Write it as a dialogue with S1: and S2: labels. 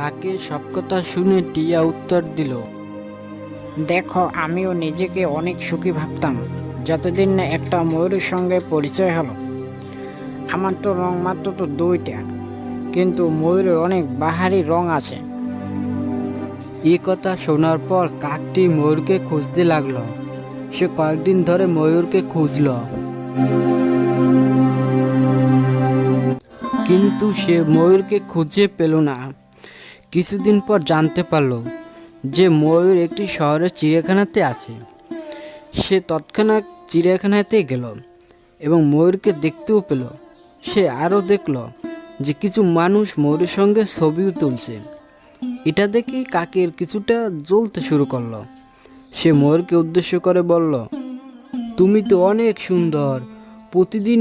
S1: কাকে সব কথা শুনে টিয়া উত্তর দিল
S2: দেখো আমিও নিজেকে অনেক সুখী ভাবতাম। যতদিন না একটা ময়ূরের সঙ্গে পরিচয় হলো। আমার তো রং মাত্র তো দুইটা কিন্তু ময়ূরের অনেক বাহারি রং আছে।
S1: এই কথা শোনার পর কাকটি ময়ূরকে খুঁজতে লাগল। সে কয়েকদিন ধরে ময়ূরকে খুঁজলো। কিন্তু সে ময়ূরকে খুঁজে পেল না। কিছুদিন পর জানতে পারল যে ময়ূর একটি শহরের চিড়িয়াখানাতে আছে। সে তৎক্ষণাৎ চিড়িয়াখানাতে গেল এবং ময়ূরকে দেখতেও পেল। সে আরও দেখল যে কিছু মানুষ ময়ূরের সঙ্গে ছবিও তুলছে। এটা দেখে কাকের কিছুটা জ্বলতে শুরু করল। সে ময়ূরকে উদ্দেশ্য করে বলল, তুমি তো অনেক সুন্দর, প্রতিদিন